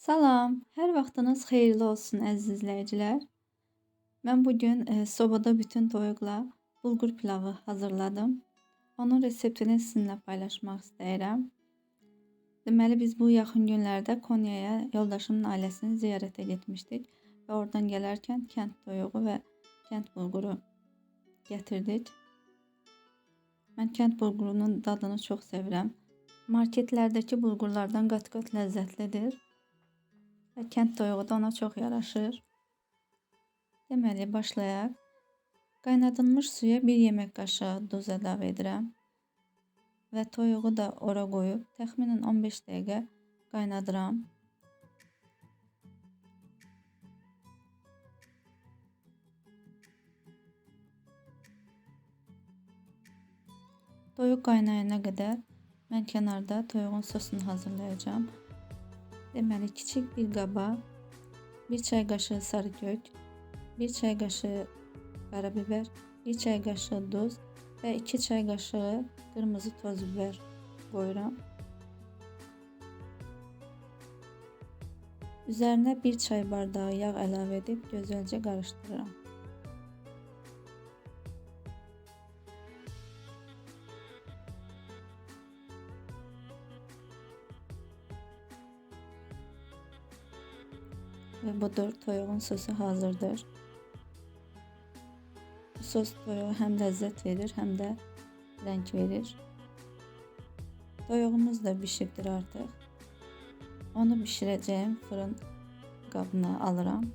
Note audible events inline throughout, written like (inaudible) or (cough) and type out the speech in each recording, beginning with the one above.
Salam, hər vaxtınız xeyirli olsun əziz izləyicilər. Mən bu e, sobada bütün toyuqla bulgur pilavı hazırladım. Onun reseptini sizinlə paylaşmaq istəyirəm. Deməli biz bu yaxın günlərdə Konyaya yoldaşımın ailəsini ziyarətə getmişdik və oradan gələrkən kənd toyuğu və kənd bulguru gətirdik. Mən kənd bulgurunun dadını çox sevirəm. Marketlərdəki bulgurlardan qat-qat ləzzətlidir və kənd toyuğu da ona çox yaraşır. Deməli başlayaq. Qaynadılmış suya 1 yemək qaşığı duz əlavə edirəm və toyuğu da ora qoyub təxminən 15 dəqiqə qaynadıram. Toyuq qaynayana qədər mən kənarda toyuğun sosunu hazırlayacağam. Deməli kiçik bir qaba 1 çay qaşığı sarı kök, 1 çay qaşığı qarabiber, 1 çay qaşığı duz ve 2 çay kaşığı kırmızı toz biber koyuram. Üzerine 1 çay bardağı yağ əlavə edib gözəlcə qarışdırıram. ve budur toyuğun sosu hazırdır. Bu sos toyuğa həm ləzzət verir, həm də rəng verir. Toyuğumuz da bişibdir artıq. Onu bişirəcəyim fırın qabına alıram.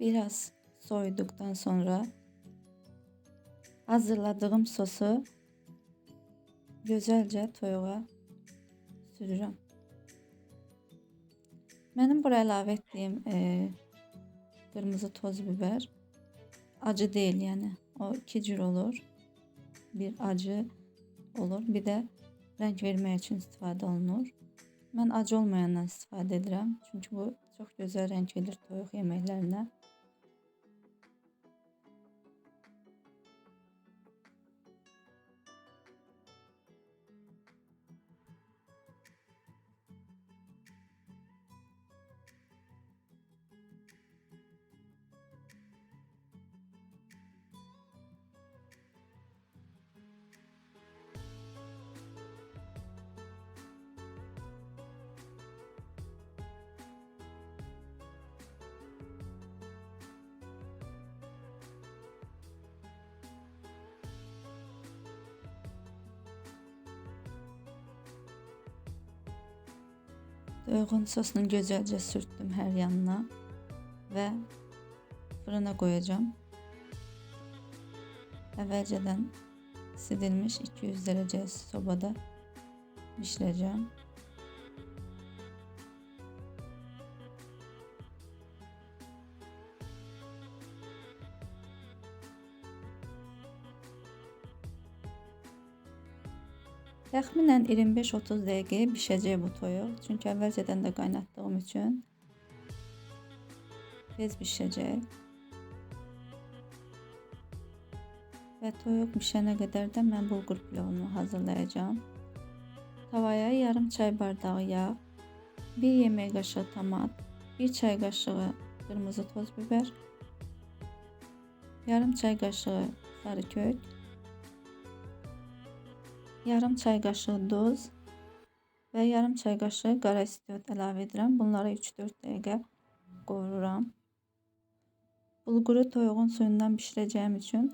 Biraz soyduktan sonra hazırladığım sosu güzelce toyuğa sürürüm. Benim buraya əlavə etdiyim e, qırmızı toz biber acı değil yani. O iki cür olur. Bir acı olur, bir de renk vermək üçün istifadə olunur. Mən acı olmayandan istifadə edirəm. Çünki bu çox gözəl renk verir toyuq yeməklərinə. Uygun sosunu güzelce sürttüm her yanına ve fırına koyacağım. Evvelceden sidilmiş 200 derece sobada pişireceğim. Təxminən 25-30 dəqiqəyə bişəcək bu toyuq. Çünki əvvəlcədən də qaynatdığım üçün tez bişəcək. Və toyuq bişənə qədər də mən bulgur pilavını hazırlayacağam. Tavaya yarım çay bardağı yağ, 1 yemək qaşığı tomat, 1 çay qaşığı qırmızı toz biber, yarım çay qaşığı sarı kök, yarım çay qaşığı duz və yarım çay qaşığı qara istiot əlavə edirəm. Bunları 3-4 dəqiqə qovururam. Bulguru toyuğun suyundan bişirəcəyim üçün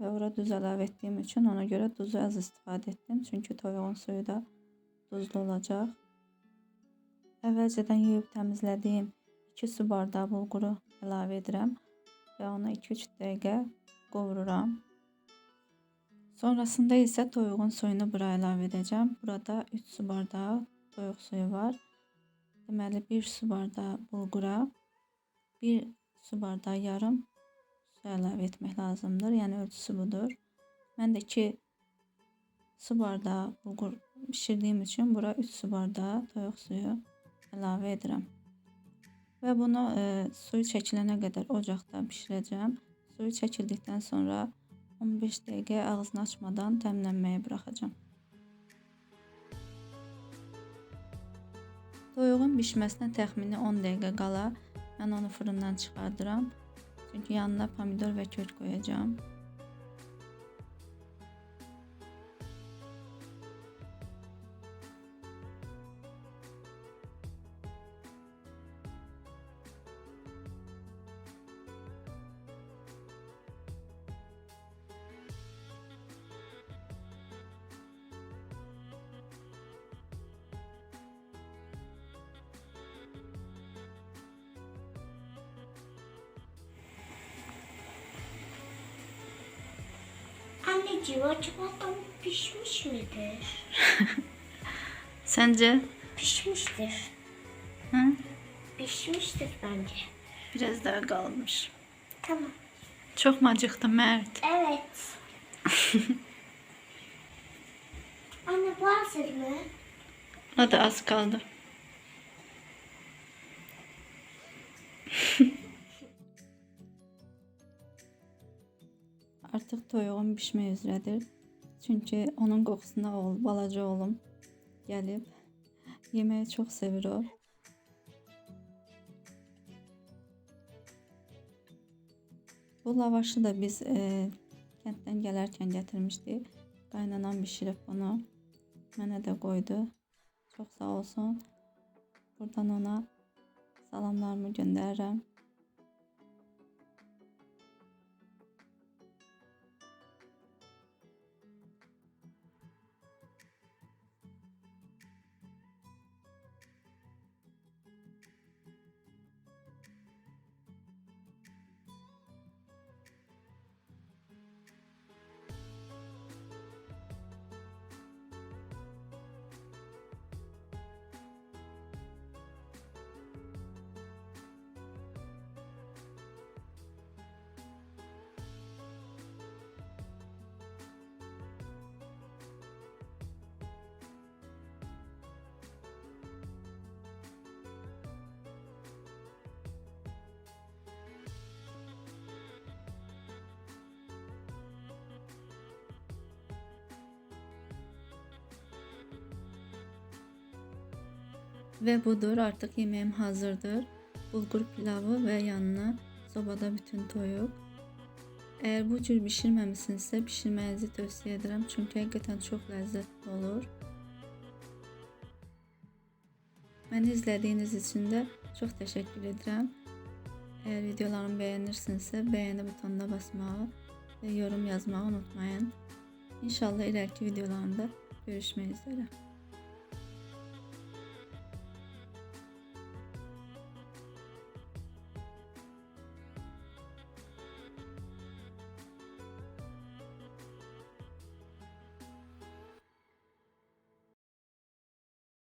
və ora duz əlavə etdiyim üçün ona görə duzu az istifadə etdim. Çünki toyuğun suyu da duzlu olacaq. Əvvəlcədən yuyub təmizlədiyim 2 su bardağı bulguru əlavə edirəm və onu 2-3 dəqiqə qovururam. Sonrasında ise toyuğun suyunu buraya ilave edeceğim. Burada 3 su bardağı toyuq suyu var. Deməli 1 su bardağı bulgura 1 su bardağı yarım su əlavə etmək lazımdır. Yəni ölçüsü budur. Mən də 2 su bardağı bulgur pişirdiyim üçün bura 3 su bardağı toyuq suyu əlavə edirəm. ve bunu e, suyu çəkilənə qədər ocaqda bişirəcəm. Suyu çəkildikdən sonra 15 dəqiqə ağzını açmadan təmlənməyə buraxacağam. Toyuğun bişməsinə təxmini 10 dəqiqə qala mən onu fırından çıxardıram. Çünki yanına pomidor və kök qoyacağam. Anneciğim acaba tavuk pişmiş midir? (laughs) Səncə? Pişmiştir. Hı? Pişmiştir bence. Biraz daha qalmış. Tamam. Çox mu acıqdı Mərd? Evet. (laughs) Anne bu hazır mı? O da az qaldı. (laughs) Artıq toyuğum bişmək üzrədir. Çünki onun qoxusuna oğul, balaca oğlum gəlib. Yeməyi çox sevir o. Bu lavaşı da biz e, kənddən gələrkən gətirmişdik. Qaynanam bişirib bunu. Mənə də qoydu. Çox sağ olsun. Buradan ona salamlarımı göndərirəm. Ve budur artık yemeğim hazırdır. Bulgur pilavı ve yanına sobada bütün toyuq. Eğer bu cür bişirməmisinizsə bişirməyinizi tövsiyə edirəm. Çünki həqiqətən çox ləzzətli olur. Məni izlədiyiniz için də çox təşəkkür edirəm. Eğer videolarımı bəyənirsinizsə bəyəni butonuna basmağı və yorum yazmağı unutmayın. İnşallah ileriki videolarımda görüşmək üzrə.